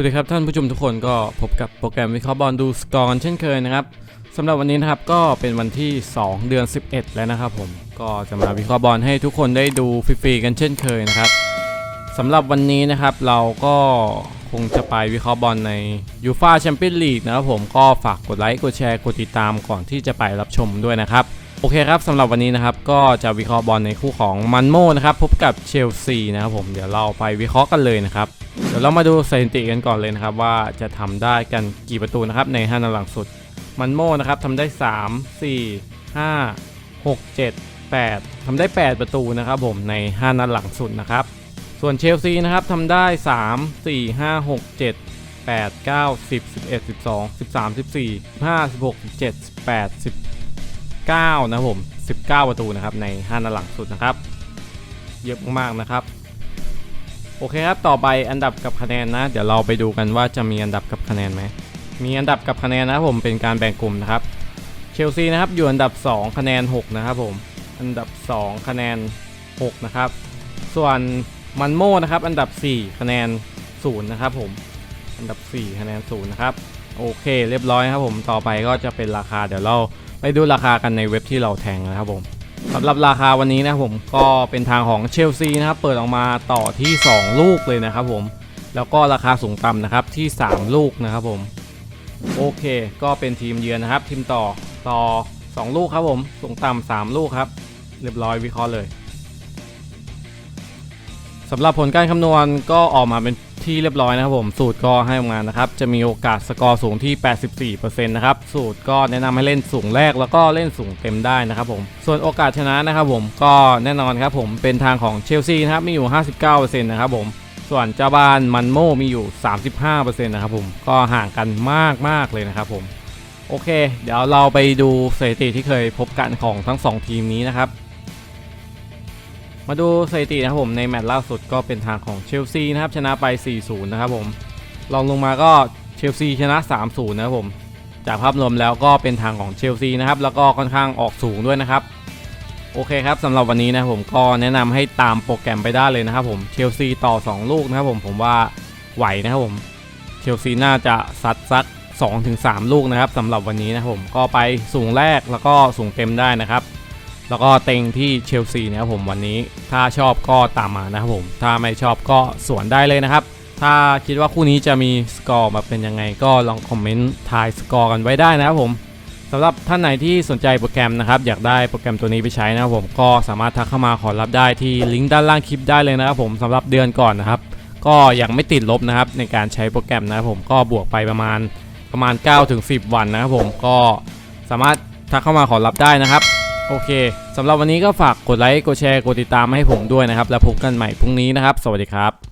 วัสดีครับท่านผู้ชมทุกคนก็พบกับโปรแกรมวิเคราะห์บอลดูสกอร์กันเช่นเคยนะครับสำหรับวันนี้นะครับก็เป็นวันที่ 2 เดือน 11 แล้วนะครับผมก็จะมาวิเคราะห์บอลให้ทุกคนได้ดูฟรีๆกันเช่นเคยนะครับสำหรับวันนี้นะครับเราก็คงจะไปวิเคราะห์บอลในยูฟาแชมเปี้ยนลีกนะครับผมก็ฝากกดไลค์กดแชร์กดติดตามก่อนที่จะไปรับชมด้วยนะครับ โอเคครับสำหรับวันนี้นะครับก็จะวิเคราะห์บอลในคู่ของมันโมนะครับพบกับเชลซีนะครับผมเดี๋ยวเราไปวิเคราะห์กันเลยนะครับเดี๋ยวเรามาดูสถิติกันก่อนเลยนะครับว่าจะทำได้กันกี่ประตูนะครับใน5นัดหลังสุดมันโมนะครับทำได้ 3 4 5 6 7 8ทำได้ 8 ประตูนะครับผมใน 5นัดหลังสุดนะครับส่วนเชลซีนะครับทำได้ 3 4 5 6 7 8 9 10 11 12 13 14 15 16 17 18 19 นะครับผม 19 ประตูนะครับใน5นัดหลังสุดนะครับ เยอะมากๆนะครับ โอเคครับ ต่อไปอันดับกับคะแนนนะ เดี๋ยวเราไปดูกันว่าจะมีอันดับกับคะแนนไหม มีอันดับกับคะแนนนะผมเป็นการแบ่งกลุ่มนะครับ เชลซีนะครับอยู่อันดับ 2 คะแนน 6 นะครับผม อันดับ 2 คะแนน 6 นะครับ ส่วนมันโมนะครับอันดับ 4 คะแนน 0 นะครับผม อันดับ 4 คะแนน 0 นะครับ โอเค เรียบร้อยครับผม ต่อไปก็จะเป็นราคาเดี๋ยวเรา ไปดูราคากันในเว็บที่เราแทงนะครับผมสำหรับราคาวันนี้นะครับผมก็เป็นทางของเชลซีนะครับเปิดออกมาต่อที่ 2 ลูกเลยนะครับผมแล้วก็ราคาสูงต่ำนะครับที่ 3 ลูกนะครับผมโอเค ก็เป็นทีมเยือนนะครับ ทีมต่อต่อ 2 ลูกครับผมสูงต่ำ3ลูกครับ เรียบร้อยวิเคราะห์เลยสำหรับผลการคำนวณก็ออกมาเป็น ที่เรียบร้อยนะครับผม สูตรก็ให้ออกมานะครับ จะมีโอกาสสกอร์สูงที่ 84%นะครับ สูตรก็แนะนำให้เล่นสูงแรกแล้วก็เล่นสูงเต็มได้นะครับผม ส่วนโอกาสชนะนะครับผมก็แน่นอนครับผมเป็นทางของเชลซีนะครับมีอยู่ 59%นะครับผมส่วนเจ้าบ้านมันโมมีอยู่ 35%นะครับผมก็ห่างกันมากมากเลยนะครับผมโอเค เดี๋ยวเราไปดูสถิติที่เคยพบกันของทั้งสองทีมนี้นะครับ มาดูสถิตินะครับผมในแมตช์ล่าสุดก็เป็นทางของเชลซีนะครับชนะไป 4-0 นะครับผมลองลงมาก็เชลซีชนะ 3-0 นะครับผมจากภาพรวมแล้วก็เป็นทางของเชลซีนะครับแล้วก็ค่อนข้างออกสูงด้วยนะครับโอเคครับสำหรับวันนี้นะผมก็แนะนำให้ตามโปรแกรมไปได้เลยนะครับผมเชลซีต่อ 2 ลูกนะครับผมผมว่าไหวนะครับผมเชลซีน่าจะซัดซัก2-3 ลูกนะครับสำหรับวันนี้นะผมก็ไปสูงแรกแล้วก็สูงเต็มได้นะครับ แล้วก็เต็งที่เชลซีนะครับผมวันนี้ถ้าชอบก็ตามมานะครับผมถ้าไม่ชอบก็สวนได้เลยนะครับ ถ้าคิดว่าคู่นี้จะมีสกอร์มาเป็นยังไงก็ลองคอมเมนต์ทายสกอร์กันไว้ได้นะครับผมสำหรับท่านไหนที่สนใจโปรแกรมนะครับ อยากได้โปรแกรมตัวนี้ไปใช้นะครับผมก็สามารถทักเข้ามาขอรับได้ที่ลิงก์ด้านล่างคลิปได้เลยนะครับผมสำหรับเดือนก่อนนะครับ ก็ยังไม่ติดลบนะครับในการใช้โปรแกรมนะครับผมก็บวกไปประมาณประมาณ9-10 วันนะครับผมก็สามารถทักเข้ามาขอรับได้นะครับ โอเคสำหรับวันนี้ก็ฝากกดไลค์ กดแชร์ กดติดตามให้ผมด้วยนะครับ แล้วพบกันใหม่พรุ่งนี้นะครับ สวัสดีครับ